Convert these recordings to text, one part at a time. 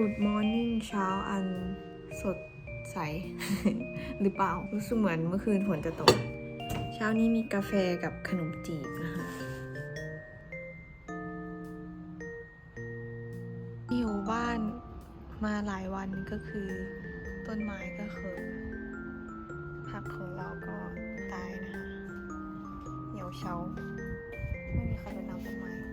Good morning เช้าอันสดใส หรือเปล่า รู้สึกเหมือนเมื่อคืนฝนจะตก เช้านี้มีกาแฟกับขนมจีบนะคะอยู่บ้านมาหลายวันก็คือต้นไม้ก็คือผักของเราก็ตายนะคะ เหี่ยวเฉาไม่มีใครรดน้ำต้นไม้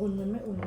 อุ่นมันไม่อุ่น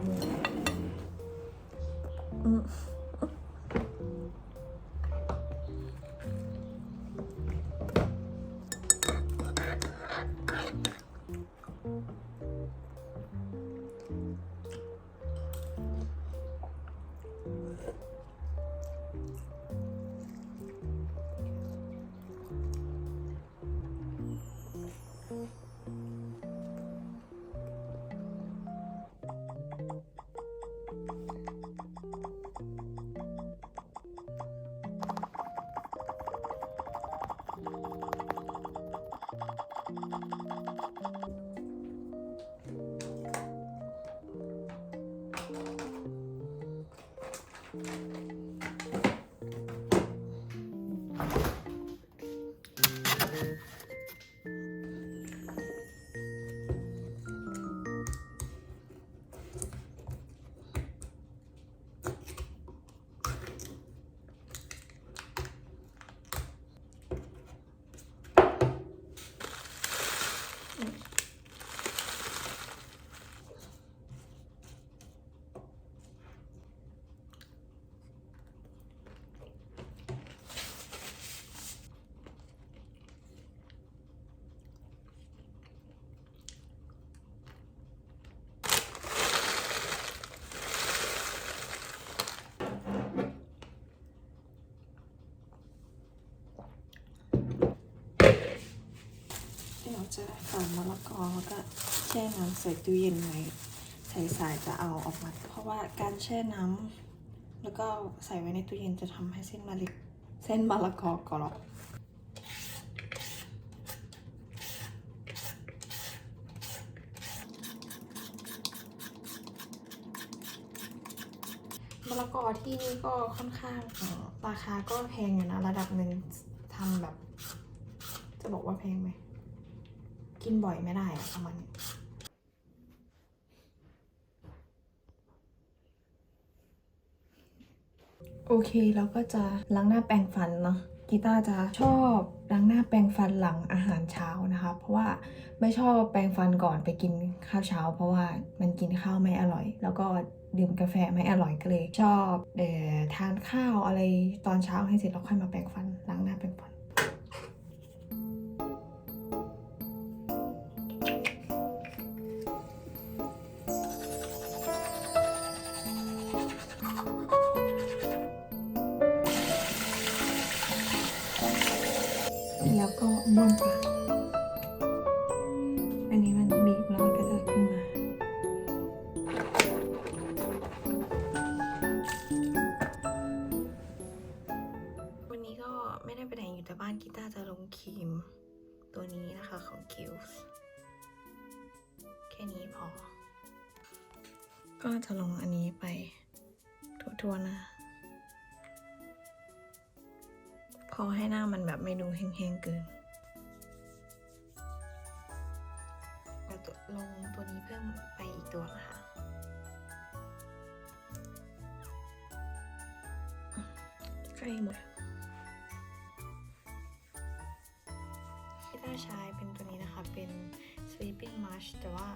เดี๋ยวจะฝานมะละกอแล้วก็แช่น้ำใส่ตู้เย็นไว้ใส่สายจะเอาออกมา เพราะว่าการแช่น้ำแล้วก็ใส่ไว้ในตู้เย็นจะทำให้เส้นมะลิเส้นมะละกอกรอบมะละกอที่นี่ก็ค่อนข้างราคาก็แพงอยู่นะระดับหนึ่งทำแบบ จะบอกว่าแพงไหม กินบ่อยไม่ได้อะประมาณนี้โอเคเราก็จะล้างหน้าแปรงฟันเนาะกีตาร์จะชอบล้างหน้าแปรงฟันหลังอาหารเช้านะคะ เพราะว่าไม่ชอบแปรงฟันก่อนไปกินข้าวเช้า เพราะว่ามันกินข้าวไม่อร่อย แล้วก็ดื่มกาแฟไม่อร่อยก็เลย ชอบเอ่อทานข้าวอะไรตอนเช้าให้เสร็จแล้วค่อยมาแปรงฟันล้างหน้าแปรงฟัน แล้วก็บ้วนปาอันนี้มันบีบแล้วมันก็จะขึ้นมา วันนี้ก็ไม่ได้ไปไหนอยู่แต่บ้านกีตาร์จะลงครีม ตัวนี้นะคะของ k i l s แค่นี้พอ ก็จะลงอันนี้ไปทั่วๆน้าพอให้หน้ามันแบบไม่ดูแห้งๆเกิน ลงตัวนี้เพิ่มไปอีกตัวนะคะใกล้หมดที่ต้าใช้เป็นตัวนี้นะคะ เป็น sleeping mask แต่ว่า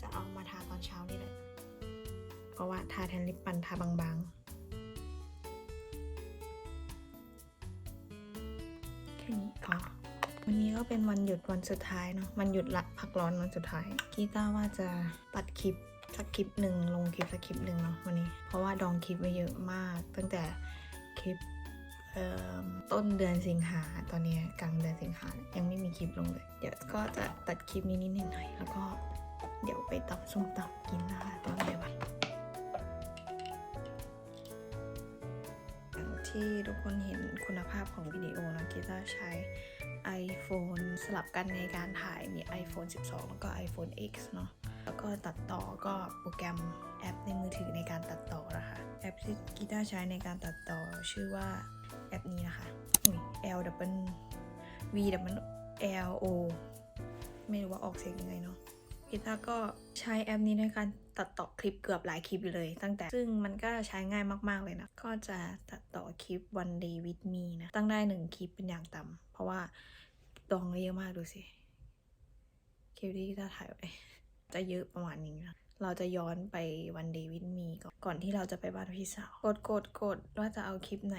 จะเอามาทาตอนเช้านี่แหละ เพราะว่าทาแทนลิปมันทาบางๆ เป็นวันหยุดวันสุดท้ายเนาะวันหยุดละพักร้อนวันสุดท้าย กีต้าว่าจะตัดคลิปสักคลิปหนึ่งลงคลิปสักคลิปหนึ่งเนาะวันนี้ เพราะว่าดองคลิปไว้เยอะมาก ตั้งแต่คลิปต้นเดือนสิงหาตอนนี้กลางเดือนสิงหายังไม่มีคลิปลงเลย เดี๋ยวก็จะตัดคลิปนี้นิดหน่อยแล้วก็เดี๋ยวไปตำส้มตำกินนะคะตอนเบ่ายที่ทุกคนเห็นคุณภาพของวิดีโอนะกีตาร์ใช้ iPhone สลับกันในการถ่ายมี iPhone 12 แล้วก็ iPhone X เนาะแล้วก็ตัดต่อก็โปรแกรมแอปในมือถือในการตัดต่อนะคะ แอปที่กีตาร์ใช้ในการตัดต่อชื่อว่าแอปนี้นะคะอุ้ย L W V W L O ไม่รู้ว่าออกเสียงยังไงเนาะ กีตาก็ใช้แอปนี้ในการตัดต่อคลิปเกือบหลายคลิปอยู่เลย ตั้งแต่ซึ่งมันก็ใช้ง่ายมากๆเลยนะ ก็จะตัดต่อคลิป one day with me นะ ตั้งได้หนึ่งคลิปเป็นอย่างต่ำเพราะว่าดองเยอะมากดูสิ คลิปที่กีตาถ่ายไว้จะเยอะประมาณนี้นะเราจะย้อนไป one day with me ก่อนก่อนที่เราจะไปบ้านพี่สาว กดกดกดว่าจะเอาคลิปไหน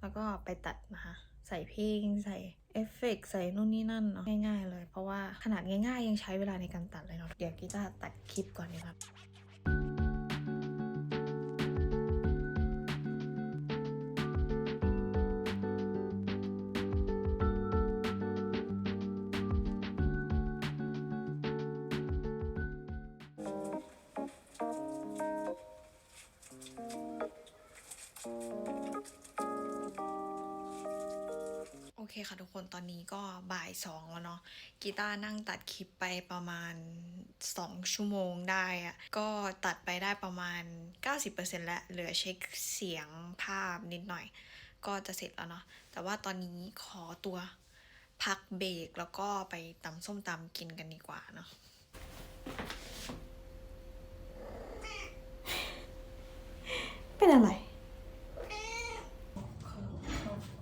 แล้วก็ไปตัดนะคะ ใส่เพลงใส่ เอฟเฟกต์ใส่นู่นนี่นั่นเนาะง่ายๆเลย เพราะว่าขนาดง่ายๆ ยังใช้เวลาในการตัดเลยเนาะเดี๋ยวกีตาร์ตัดคลิปก่อนดีครับ คค่ะทุกคนตอนนี้ก็บ่ายสองแล้วเนาะกีตาร์นั่งตัดคลิปไปประมาณ 2 ชั่วโมงได้อะก็ตัดไปได้ประมาณ 90%แล้วเหลือเช็คเสียงภาพนิดหน่อย ก็จะเสร็จแล้วเนาะแต่ว่าตอนนี้ขอตัวพักเบรกแล้วก็ไปตำส้มตำกินกันดีกว่าเนาะเป็นอะไร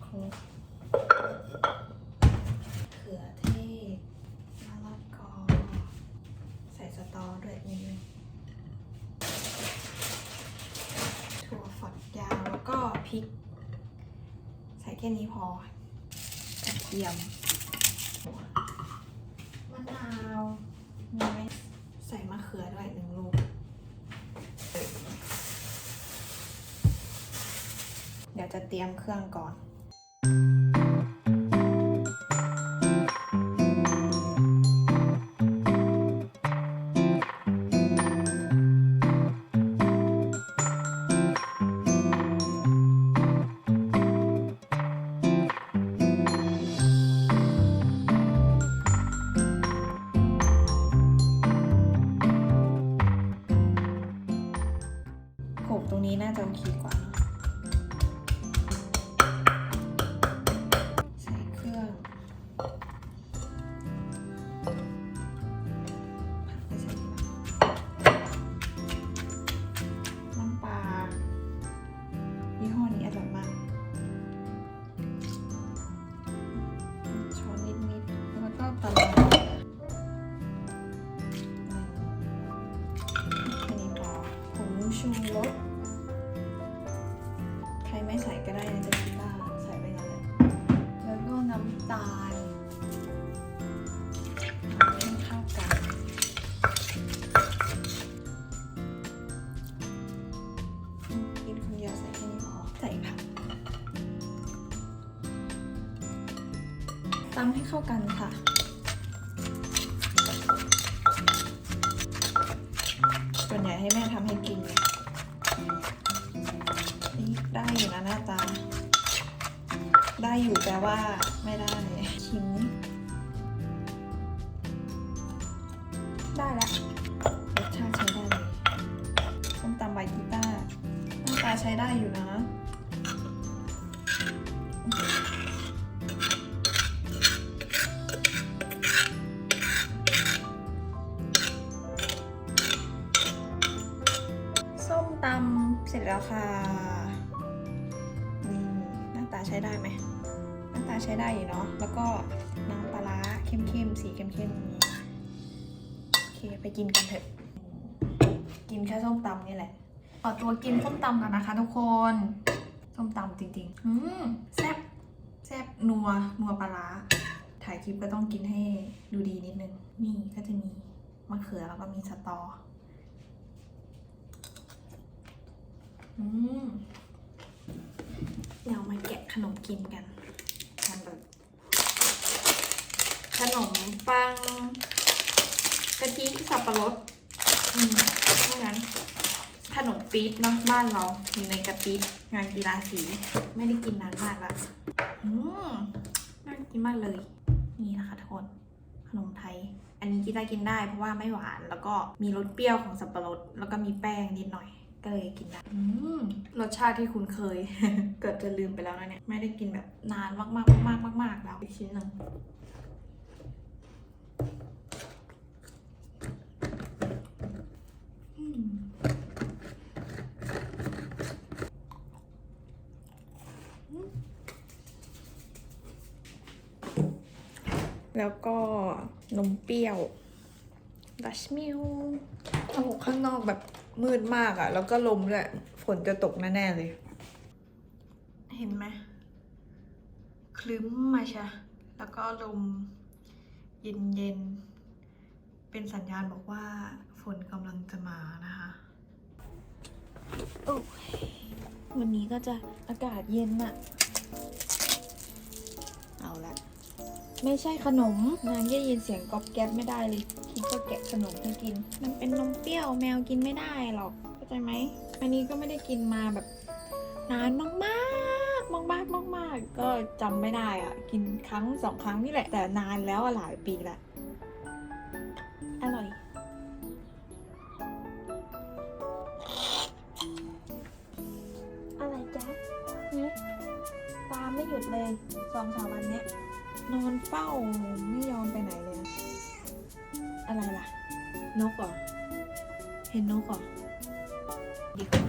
เขือเทศมะละกอ ใส่สตอด้วยนิดนึงถั่วฝักยาวแล้วก็พริก ใส่แค่นี้พอกระเทียมมะนาวมีไหมใส่มะเขือด้วยหนึ่งลูกเดี๋ยวจะเตรียมเครื่องก่อนโตำให้เข้ากันค่ะส่วนใหญ่ให้แม่ทำให้กินนี่ได้อยู่นะหน้าตา ได้อยู่แปลว่าไม่ได้ชิมนี่ได้แล้วรสชาติใช้ได้เลยส้มตำใบกีต้าหน้าตาใช้ได้อยู่นะ แล้วก็น้ำปลาร้าเข้มๆ สีเข้มๆอย่างนี้ โอเค ไปกินกันเถอะ กินแค่ส้มตำนี่แหละขอตัวกินส้มตำกันนะคะทุกคน ส้มตำจริงๆ อืมแซ่บแซ่บนัว นัวปลาร้าถ่ายคลิปก็ต้องกินให้ดูดีนิดนึง นี่ก็จะมีมะเขือแล้วก็มีสตอ อืมเดี๋ยวมาแกะขนมกินกันกันแบบ ขนมปังกะทิสับปะรดอืมเท่านั้น ขนมปี๊บเนาะบ้านเราอยู่ในกระติบงานกีฬาสี ไม่ได้กินนานมากล้วอืมน่ากินมากเลย นี่นะคะทุกคนขนมไทย อันนี้กีตากินได้เพราะว่าไม่หวาน แล้วก็มีรสเปรี้ยวของสับปะรด แล้วก็มีแป้งนิดหน่อย ก็เลยกินได้อืมรสชาติที่คุ้นเคย เกือบจะลืมไปแล้วนะเนี่ย ไม่ได้กินแบบนานมากๆมากๆมากๆแล้วอีกชิ้นหนึ่งอืม แล้วก็นมเปรี้ยวดัชมิลโอ้โหข้างนอกแบบมืดมากอะแล้วก็ลมด้วยฝนจะตกแน่ๆเลย เห็นไหมคลึ้มมาใช่แล้วก็ลมเย็นๆ เป็นสัญญาณบอกว่าฝ นกำลังจะมานะคะโอ้วันนี้ก็จะอากาศเย็นอะเอาละ ไม่ใช่ขนมนางได้ยินเสียงก๊อบแก๊บไม่ได้เลยคิดว่าแกะขนมให้กิน มันเป็นนมเปรี้ยวแมวกินไม่ได้หรอกเข้าใจไหมอันนี้ก็ไม่ได้กินมาแบบนานมากมากมากมากมากมากๆก็จำไม่ได้อะกินครั้งสองครั้งนี่แหละแต่นานแล้วหลายปีละ สองสามวันเนี้ยนอนเฝ้าไม่ยอมไปไหนเลยนะอะไรล่ะ นกเหรอเห็นนกเหรอดีกว่า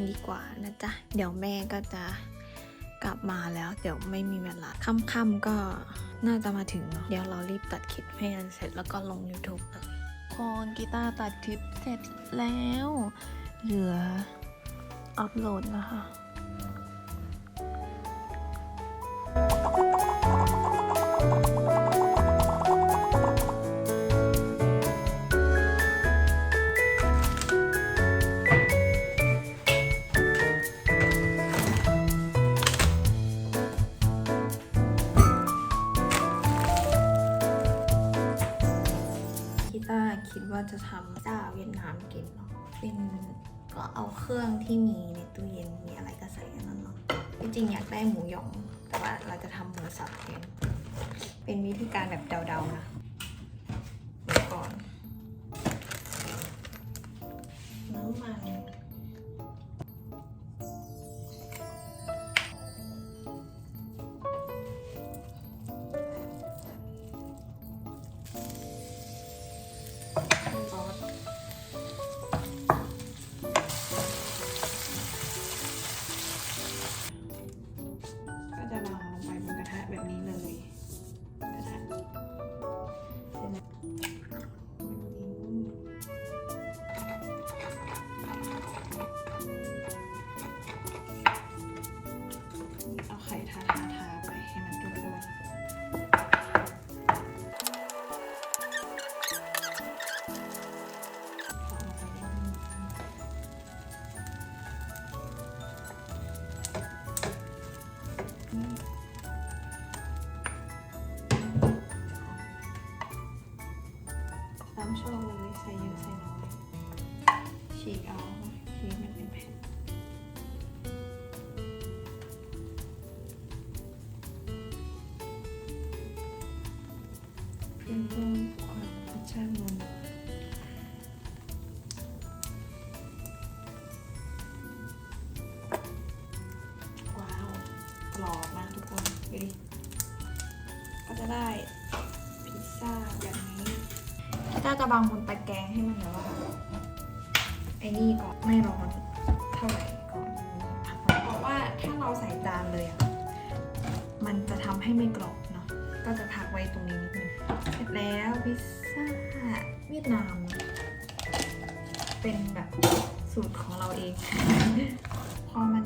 ดีกว่านะจ๊ะ เดี๋ยวแม่ก็จะกลับมาแล้ว เดี๋ยวไม่มีเวลาค่ำๆก็น่าจะมาถึงเนาะเดี๋ยวเรารีบตัดคลิปให้อันเสร็จแล้วก็ลง YouTube เลยพอกีตาร์ตัดคลิปเสร็จแล้ว เหลืออัพโหลดนะคะ คิดว่าคิดว่าจะทำจ้าเวียดนามกินเนาะเป็นก็เอาเครื่องที่มีในตู้เย็นมีอะไรก็ใส่กันนั้นเนาะจริงๆอยากได้หมูหยอง แต่ว่าเราจะทำหมูสับเองเป็นวิธีการแบบเดาๆนะเดี๋ยวก่อน อื พิซซ่าแบบนี้ถ้าจะบางบนตะแกรงให้มันแบบว่าไอ้นี่ก่อนไม่ร้อนเท่าไหร่ก่อนพักไว้เพราะว่าถ้าเราใส่จานเลยอะมันจะทำให้ไม่กรอบเนาะก็จะพักไว้ตรงนี้นิดนึงเสร็จแล้วพิซซ่าเวียดนาม เป็นแบบสูตรของเราเอง พอมัน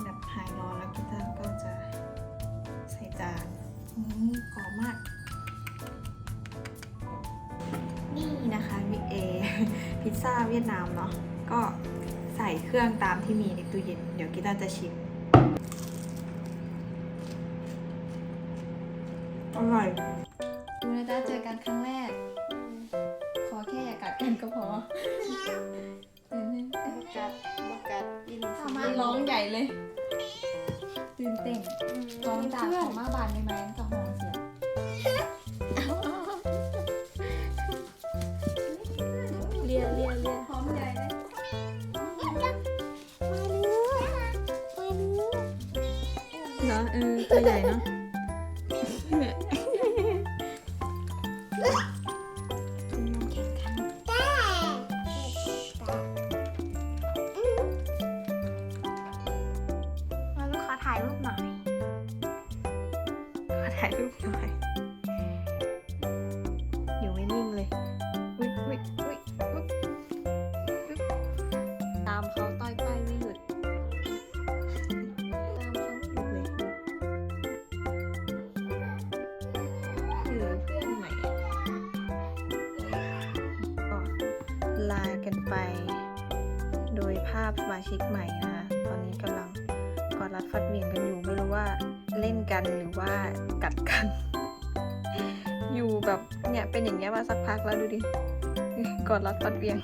พิซซ่าเวียดนามเนาะก็ใส่เครื่องตามที่มีในตู้เย็น เดี๋ยวกีตาร์จะชิมอร่อยดูนะจ๊ะเจอกันครั้งแรก ขอแค่อย่ากัดกันก็พอตื่นเต้นกัดมากัดกินทำมาร้องใหญ่เลย ตื่นเต้นร้องจากของมาบานในไม้กับห้องเสียเเหรอเออตัวใหญ่เนาะ กันไป โดยภาพสมาชิกใหม่นะคะตอนนี้กำลังกอดรัดฟัดเหวี่ยงกันอยู่ไม่รู้ว่าเล่นกันหรือว่ากัดกัน อยู่แบบเนี่ยเป็นอย่างเงี้ยมาสักพักแล้วดูดิกอดรัดฟัดเหวี่ยง